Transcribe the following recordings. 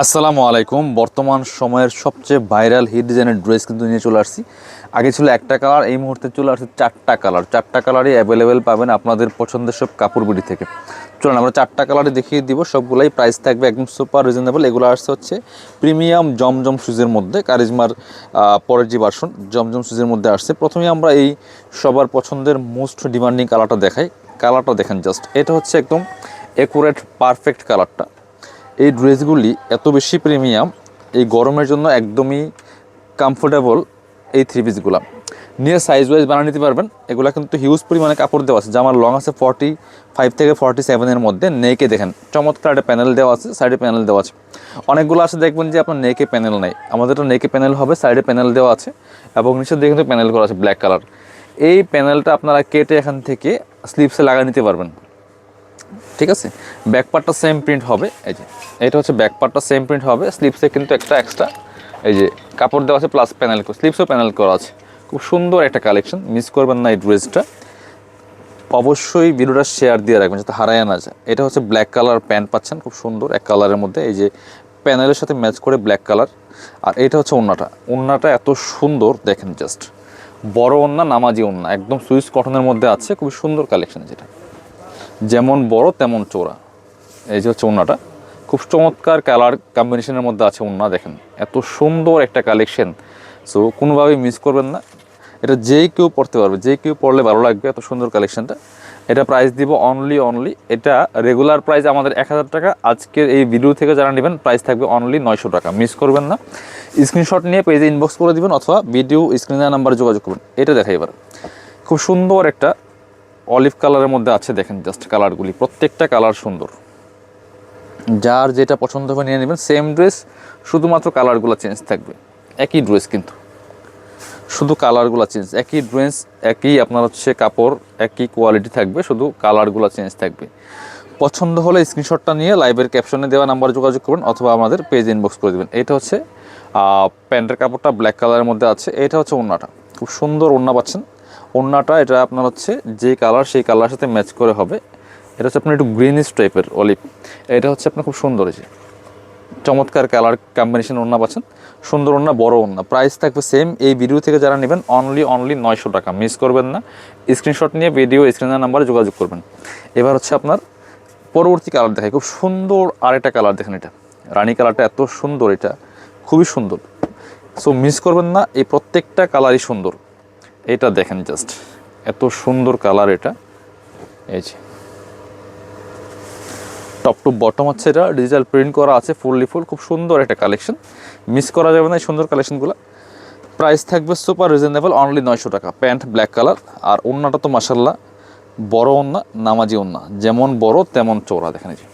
আসসালামু আলাইকুম। বর্তমান সময়ের সবচেয়ে ভাইরাল হিট ডিজাইনের ড্রেস কিন্তু নিয়ে চলে আসছি। আগে ছিল একটা কালার, এই মুহূর্তে চলে আসছে চারটা কালার। চারটা কালারই অ্যাভেলেবেল পাবেন আপনাদের পছন্দের সব কাপড় বিড়ি থেকে। চলুন, আমরা চারটা কালারই দেখিয়ে দিব। সবগুলাই প্রাইস থাকবে একদম সুপার রিজনেবল এগুলো আসছে হচ্ছে প্রিমিয়াম জমজম সুজের মধ্যে, কারিজমার পরের যে ভার্সন জমজম সুজের মধ্যে আসছে। প্রথমে আমরা এই সবার পছন্দের মোস্ট ডিমান্ডিং কালারটা দেখাই। কালারটা দেখেন জাস্ট এটা হচ্ছে একদম একুরেট পারফেক্ট কালারটা এই ড্রেসগুলি এত বেশি প্রিমিয়াম, এই গরমের জন্য একদমই কমফোর্টেবল এই থ্রি পিসগুলো নিয়ে সাইজ ওয়াইজ বানিয়ে নিতে পারবেন। এগুলো কিন্তু হিউজ পরিমাণে কাপড় দেওয়া আছে জামার লং আছে ফর্টি ফাইভ থেকে ফর্টি সেভেনের মধ্যে নেকে দেখেন। চমৎকার একটা প্যানেল দেওয়া আছে সাইডে প্যানেল দেওয়া আছে। অনেকগুলো আছে, দেখবেন যে আপনার নেকে প্যানেল নেই। আমাদেরটা নেকে প্যানেল হবে সাইডে প্যানেল দেওয়া আছে এবং নিচের দিকে কিন্তু প্যানেল করা আছে ব্ল্যাক কালার এই প্যানেলটা আপনারা কেটে এখান থেকে স্লিপসে লাগিয়ে নিতে পারবেন। ঠিক আছে? ব্যাক পার্টটা সেম প্রিন্ট হবে, এই যে। এটা হচ্ছে ব্যাক পার্টটা সেম প্রিন্ট হবে স্লিপসে কিন্তু একটা এক্সট্রা এই যে কাপড় দেওয়া আছে প্লাস প্যানেল স্লিপসও প্যানেল করা আছে। খুব সুন্দর একটা কালেকশন মিস করবেন না এই ড্রেসটা অবশ্যই ভিডিওটা শেয়ার দিয়ে রাখবেন, যাতে হারায় না যায়। এটা হচ্ছে ব্ল্যাক কালার প্যান্ট পাচ্ছেন, খুব সুন্দর এক কালারের মধ্যে, এই যে প্যানেলের সাথে ম্যাচ করে ব্ল্যাক কালার আর এটা হচ্ছে ওন্নাটা। ওন্নাটা এত সুন্দর, দেখেন জাস্ট বড় ওন্না, নামাজি ওন্না, একদম সুইস কটনের মধ্যে আছে, খুবই সুন্দর কালেকশন যেটা। যেমন বড় তেমন চোরা এই যে হচ্ছে ওন্নাটা। খুব চমৎকার কালার কম্বিনেশনের মধ্যে আছে ওন্না, দেখেন। এত সুন্দর একটা কালেকশন সো কোনোভাবেই মিস করবেন না। এটা যে কেউ পড়তে পারবে, যে কেউ পড়লে ভালো লাগবে এত সুন্দর কালেকশনটা এটা প্রাইস দিব অনলি অনলি এটা রেগুলার প্রাইস আমাদের এক হাজার টাকা। আজকের এই ভিডিও থেকে যারা নেবেন প্রাইস থাকবে অনলি নয়শো টাকা। মিস করবেন না। স্ক্রিনশট নিয়ে পেজে ইনবক্স করে দিবেন অথবা ভিডিও স্ক্রিনের নাম্বারে যোগাযোগ করবেন। এটা দেখাই এবার। খুব সুন্দর একটা অলিভ কালারের মধ্যে আছে, দেখেন জাস্ট কালারগুলি, প্রত্যেকটা কালার সুন্দর। যার যেটা পছন্দ হবে নিয়ে নেবেন সেম ড্রেস শুধুমাত্র কালারগুলো চেঞ্জ থাকবে, একই ড্রেস কিন্তু। শুধু কালারগুলো চেঞ্জ একই ড্রেস একই আপনার হচ্ছে কাপড়, একই কোয়ালিটি থাকবে, শুধু কালারগুলো চেঞ্জ থাকবে। পছন্দ হলে স্ক্রিনশটটা নিয়ে লাইভের ক্যাপশনে দেওয়া নাম্বারে যোগাযোগ করবেন অথবা আমাদের পেজ ইনবক্স করে দেবেন। এটা হচ্ছে প্যান্টের কাপড়টা ব্ল্যাক কালারের মধ্যে আছে, এটা হচ্ছে ওড়নাটা খুব সুন্দর ওড়না পাচ্ছেন। ওড়নাটা, এটা আপনার হচ্ছে যে কালার সেই কালারের সাথে ম্যাচ করে হবে। এটা হচ্ছে আপনার একটু গ্রিনিশ টাইপের অলিভ এটা হচ্ছে আপনার খুব সুন্দর হয়েছে চমৎকার কালার কম্বিনেশন ওড়না পাচ্ছেন। সুন্দর ওড়না, বড় ওড়না। প্রাইস থাকবে সেম এই ভিডিও থেকে যারা নেবেন অনলি অনলি নয়শো টাকা। মিস করবেন না। স্ক্রিনশট নিয়ে ভিডিও স্ক্রিনের নাম্বারে যোগাযোগ করবেন। এবার হচ্ছে আপনার পরবর্তী কালার দেখায় খুব সুন্দর আরেকটা কালার দেখেন এটা। রানী কালারটা এত সুন্দর এটা। খুবই সুন্দর। সো মিস করবেন না। এই প্রত্যেকটা কালারই সুন্দর। এটা দেখেন জাস্ট এত সুন্দর কালার এটা। এই যে। টপ টু বটম হচ্ছে এটা ডিজিটাল প্রিন্ট করা আছে ফুললি ফুল খুব সুন্দর একটা কালেকশন মিস করা যাবে না এই সুন্দর কালেকশনগুলো প্রাইস থাকবে সুপার রিজনেবল অনলি নয়শো টাকা। প্যান্ট ব্ল্যাক কালার আর ওন্নাটা তো মাসাল্লাহ বড় ওন্না, নামাজি ওন্না। যেমন বড়, তেমন চৌড়া দেখে যে।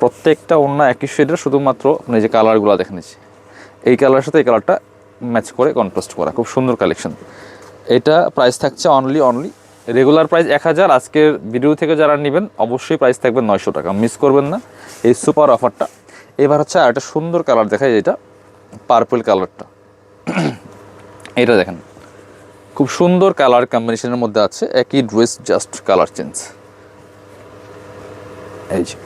প্রত্যেকটা ওন্না একই শেডের শুধুমাত্র আপনি যে কালারগুলো দেখে যে। এই কালারের সাথে এই কালারটা ম্যাচ করে কন্ট্রাস্ট করা, খুব সুন্দর কালেকশন এটা প্রাইস থাকছে অনলি অনলি রেগুলার প্রাইস এক হাজার, আজকের ভিডিও থেকে যারা নেবেন, অবশ্যই প্রাইস থাকবে নয়শো টাকা। মিস করবেন না এই সুপার অফারটা এবার হচ্ছে আর একটা সুন্দর কালার দেখায় এটা পার্পল কালারটা এটা দেখেন। খুব সুন্দর কালার কম্বিনেশনের মধ্যে আছে, একই ড্রেস জাস্ট কালার চেঞ্জ এই যে।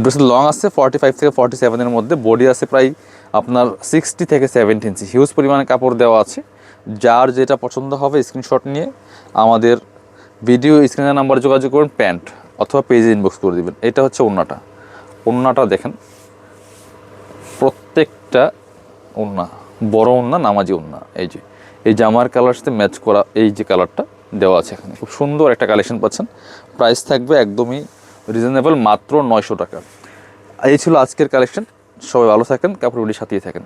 ড্রেসের লং আছে ফর্টি ফাইভ থেকে ফর্টি সেভেনের মধ্যে। বডি আছে প্রায় আপনার সিক্সটি থেকে সেভেন্টি ইঞ্চি হিউজ পরিমাণে কাপড় দেওয়া আছে। যার যেটা পছন্দ হবে স্ক্রিনশট নিয়ে আমাদের ভিডিও স্ক্রিনের নাম্বার যোগাযোগ করুন, প্যান্ট অথবা পেজে ইনবক্স করে দিবেন। এটা হচ্ছে ওন্নাটা ওন্নাটা দেখেন, প্রত্যেকটা ওন্না বড় ওন্না নামাজি ওন্না এই যে, এই জামার কালার সাথে ম্যাচ করা এই যে কালারটা দেওয়া আছে এখানে। খুব সুন্দর একটা কালেকশন পাচ্ছেন। প্রাইস থাকবে একদমই রিজনেবল মাত্র নয়শো টাকা। এই ছিল আজকের কালেকশন সবাই ভালো থাকেন কাপড়গুলির সাথেই থাকেন।